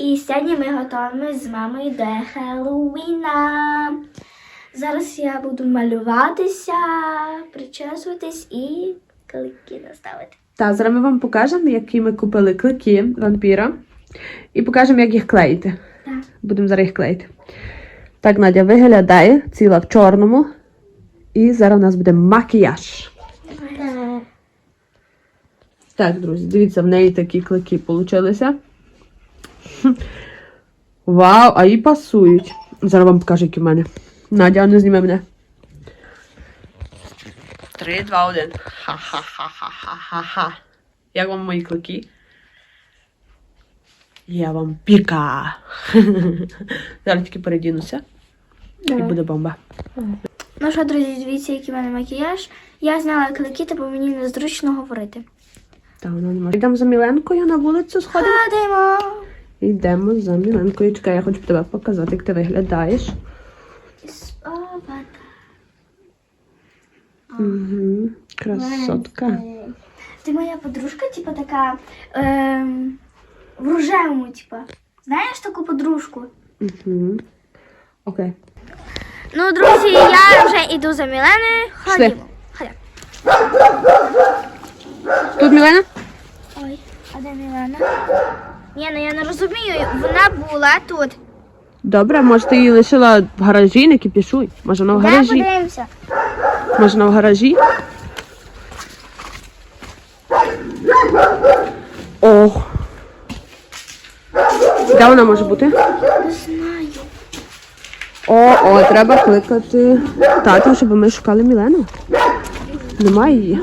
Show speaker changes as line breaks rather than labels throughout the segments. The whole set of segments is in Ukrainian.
і сьогодні ми готуємо з мамою до Хеллоуіна. Зараз я буду малюватися, причесуватись і клики наставити.
Так, зараз ми вам покажемо, які ми купили клики вампіра. І покажемо, як їх клеїти.
Так.
Будемо зараз їх клеїти. Так, Надя виглядає ціла в чорному. І зараз у нас буде макіяж. Так, друзі, дивіться, в неї такі клики получилися. Вау, а їй пасують. Зараз вам покажу, які в мене. Надя, не зніме мене. Три, два, один. Ха-ха-ха-ха-ха-ха. Як вам мої клики? Я вампірка. Зараз тільки передінуся. І буде бомба.
Ну що, друзі, дивіться, який в мене макіяж. Я зняла клики, бо мені незручно говорити.
Та вона не може. Йдемо за Міленкою на вулицю сходимо.
Ходимо.
Йдемо за Міленкою. Чекай, я хочу тебе показати, як ти виглядаєш. Угу. Красотка.
Ти моя подружка, типа така ем, в рожевому, типа. Знаєш таку подружку?
Угу. Окей.
Ну, друзі, я вже йду за Міленою. Ходімо. Ходімо.
Тут Мілена?
Ой, а де Мілена? Ні, ну я не розумію. Вона була тут.
Добре, може ти її лишила в гаражі, не кипішуй. Може вона в
Де
гаражі?
подивимося?
Може вона в гаражі? Ох. Де вона може бути?
Не знаю.
О, о, треба кликати тату, щоб ми шукали Мілену. Немає її.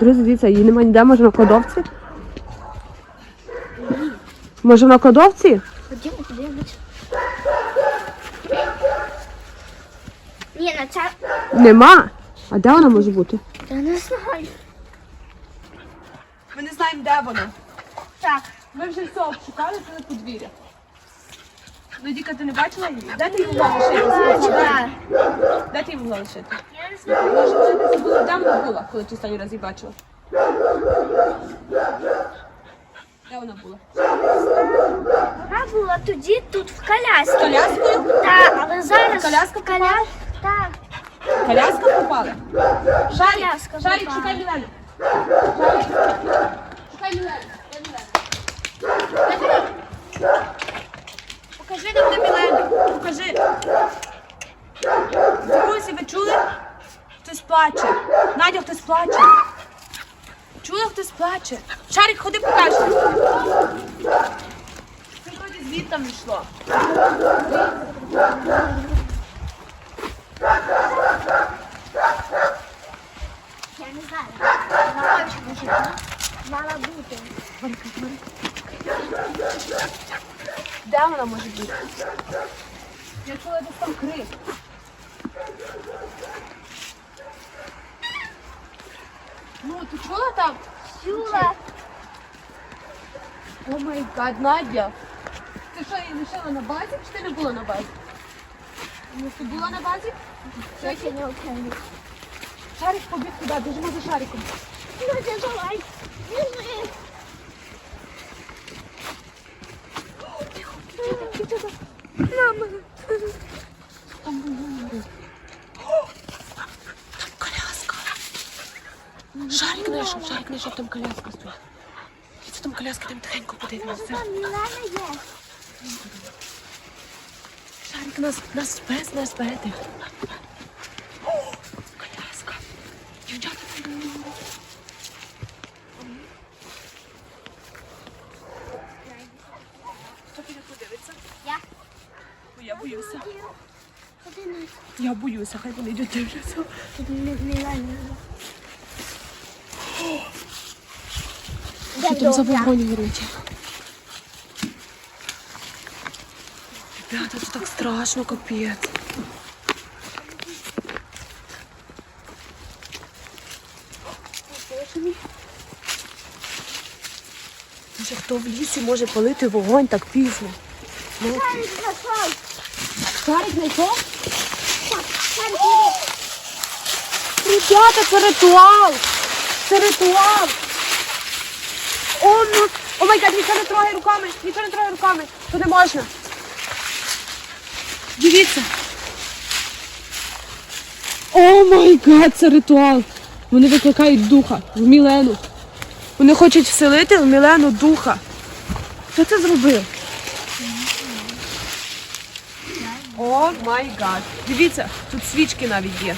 Друзі, дивіться, її немає ніде, може на кладовці? Може на кладовці?
Ходімо, подивимося. Ні, на це.
Нема. А де вона може бути?
Я не знаю.
Ми не знаємо, де вона.
Так.
Ми вже все обшукали, це на подвір'я. Надіка, ти не бачила її? Де ти її могла лишити?
Так.
Де ти її могла лишити?
Я не знаю.
Може, вона десь була, де вона була, коли ти останній раз її бачила? Де вона була?
Вона була тоді тут в колясці.
Коляскою?
Так, але зараз.
Коляска
коля... Так.
Коляска попала? Шарик,
Коляска
Шарик,
попала.
шукай Мілену. Шарик, шукай. Де? Де Мілена? Покажи нам, де Мілена. Покажи. Друзі, ви чули? Хтось плаче. Надя, хтось плаче. Чули, хтось плаче. Шарик, ходи покажи. Вроді звідти йшло.
Я не знаю. Вона очі може. Мала бути.
Де вона може бути? Я чула десь там крик. Ну, ти чула там?
Чула.
О май гад, Надя. Ти що, її лишила на базі, чи ти не була на базі? Ну, ти була на базі?
Я ще не окей.
Шарик побіг туди, біжимо за шариком.
Надя, давай. Біжи. Мама.
Коляска. Шарик знайшов, шарик знайшов, там коляска стоїть. Це там коляска, там тихенько подивимося. Шарик нас, нас без, нас веде. Коляска. Дівчата, Хто піде подивиться?
Я.
Бо я боюся. Я боюся, хай вони йдуть дивляться.
Мілана.
Що там за вогонь горить? Ребята, це так страшно, капець. Може, хто в лісі може палити вогонь так пізно? Ну, Шарик знайшов? Ребята, це ритуал! Це ритуал! О, ну О май гад, нічого не трогай руками, нічого не трогай руками. То не можна. Дивіться. О май гад, це ритуал. Вони викликають духа в Мілену. Вони хочуть вселити в Мілену духа. Хто це зробив? О май гад. Дивіться, тут свічки навіть є.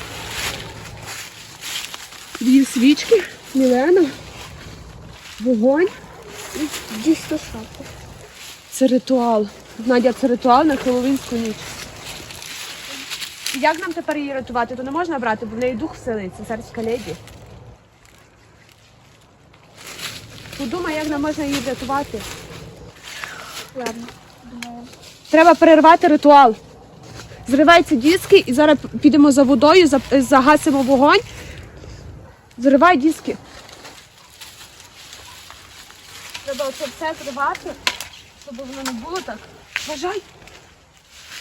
Дві свічки, Мілена, вогонь.
і Дійсно шапку.
Це ритуал. Надя, це ритуал на Хеллоуінську ніч. Як нам тепер її рятувати? То не можна брати, бо в неї дух вселиться, царська леді. Подумай, як нам можна її врятувати.
Ладно, думаю.
Треба перервати ритуал. Зриваються диски і зараз підемо за водою, загасимо вогонь. Зривай диски. Треба оце все зривати, щоб воно не було так. Бажай.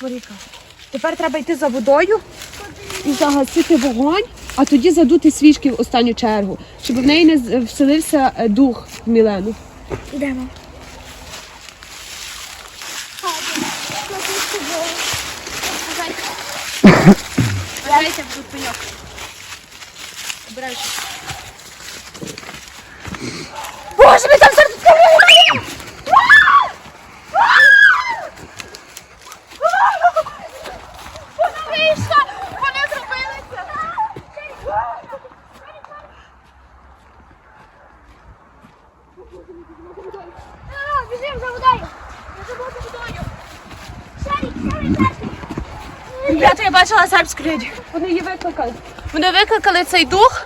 Маріка. Тепер треба йти за водою і загасити вогонь, а тоді задути свічки в останню чергу, щоб в неї не вселився е, дух в Мілену.
Йдемо.
Бажайте в пеньок. Обережно. Боже, ми там Вона вийшла! Вони зробили це!
Біжимо за водою. Біжимо за водою. Шарик, шарик, шарик.
Ребята, я бачила сербську леді. Вони її викликали. Вони викликали цей дух.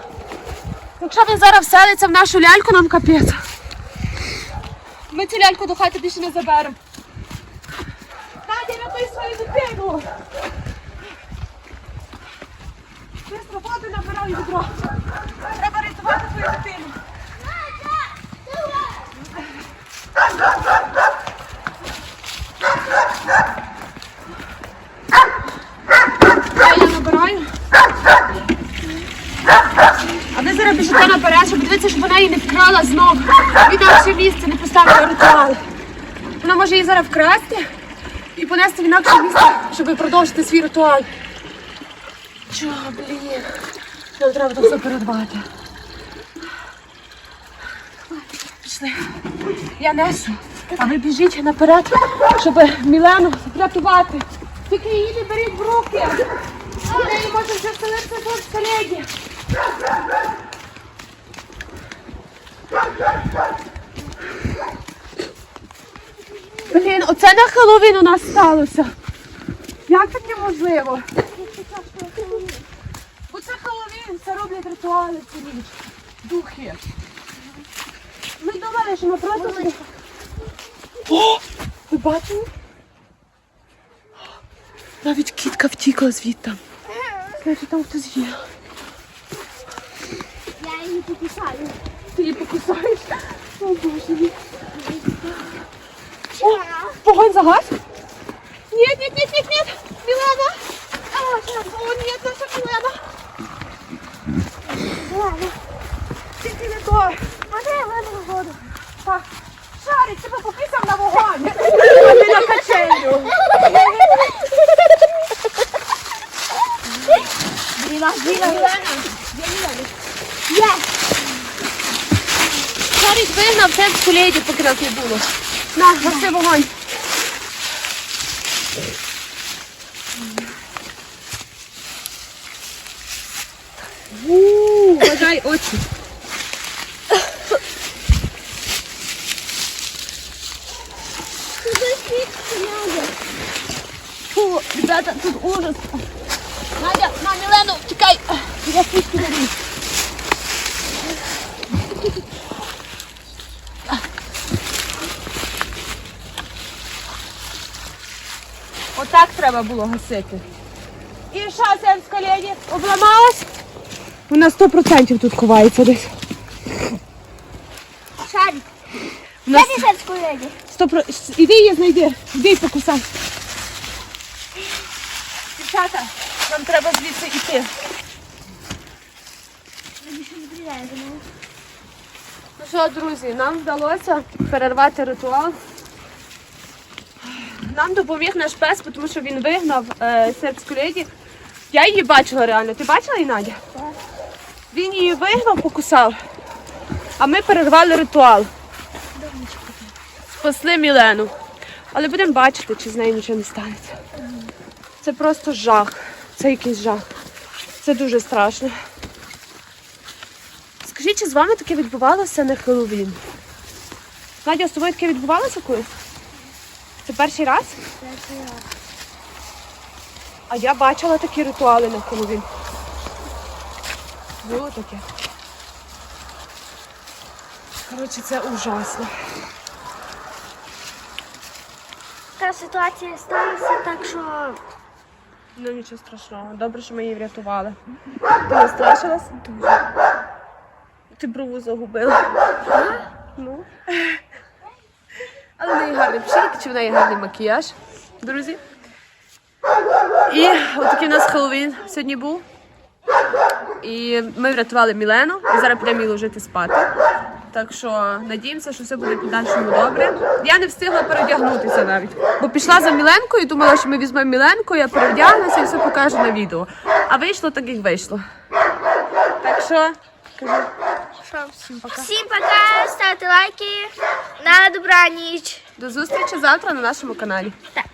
Якщо він зараз вселиться в нашу ляльку, нам капець. Ми цю ляльку до хати більше не заберемо. Надя, рятуй свою дитину! Бистро воду набирай відро. Треба рятувати свою дитину. Я її набираю. А ви зараз біжите наперед, щоб її не вкрала знов. В інакше місце не поставила ритуал. Вона може її зараз вкрасти і понести в інакше місце, щоб продовжити свій ритуал. Чого, блін? Нам треба тут все передбати. Пішли. Я несу, а ви біжіть наперед, щоб Мілену врятувати. Тільки її не беріть в руки. В неї може вже вселитися тут в колегі. Блін, оце на Хеллоуін у нас сталося. Як таке можливо? Бо це Хеллоуін, це роблять ритуали цю ніч. Духи. Ми думали, що ми просто. О! Ви бачили? Навіть кітка втікла звідти. Значить, там хтось є.
Я її покусаю.
Ти її покусаєш? О, Боже мій. О, вогонь загас? Нет, нет, нет, нет, нет. Милана. А, О, нет, наша Милана.
Ладно.
Тільки не то.
А де я воду?
Так. Шарик, тебе пописав на вогонь. А не на качелю.
Біла, біла, Мілана. Є.
Шарик вигнав сербську леді, поки нас не було. На, гаси вогонь. Вважай очі. Фу, ребята, тут ужас. Надя, на Мілену, тікай. Я свічки дарю. Отак треба було гасити. І що, сенська леді, обламалась? Вона 100% тут ховається десь.
Шарик.
Нас
Де десятку леді?
100%... Іди її знайди, іди і покусай. Дівчата, нам треба звідси йти. Ну що, друзі, нам вдалося перервати ритуал. Нам допоміг наш пес, тому що він вигнав е, сербську леді. Я її бачила реально. Ти бачила її, Надя?
Так.
Він її вигнав, покусав, а ми перервали ритуал. Спасли Мілену. Але будемо бачити, чи з нею нічого не станеться. Це просто жах. Це якийсь жах. Це дуже страшно. Скажіть, чи з вами таке відбувалося на Хеллоуін? Надя, з тобою таке відбувалося колись? Це перший раз? Перший раз. А я бачила такі ритуали на Хеллоуін. Було таке. Коротше, це ужасно.
Така ситуація сталася, так що
Ну нічого страшного. Добре, що ми її врятували. Ти не страшилась? Дуже. Ти брову загубила. Ну. Але в неї гарний пшик, чи в неї гарний макіяж, друзі. І отакий у нас Хеллоуін сьогодні був. І ми врятували Мілену і зараз підемо її ложити спати. Так що надіємося, що все буде подальшому добре. Я не встигла переодягнутися навіть, бо пішла за Міленкою, думала, що ми візьмемо Міленку, я переодягнуся і все покажу на відео. А вийшло так, як вийшло. Так що, кажу,
що?
всім пока.
Всім пока, ставте лайки. На добраніч.
До зустрічі завтра на нашому каналі.
Так.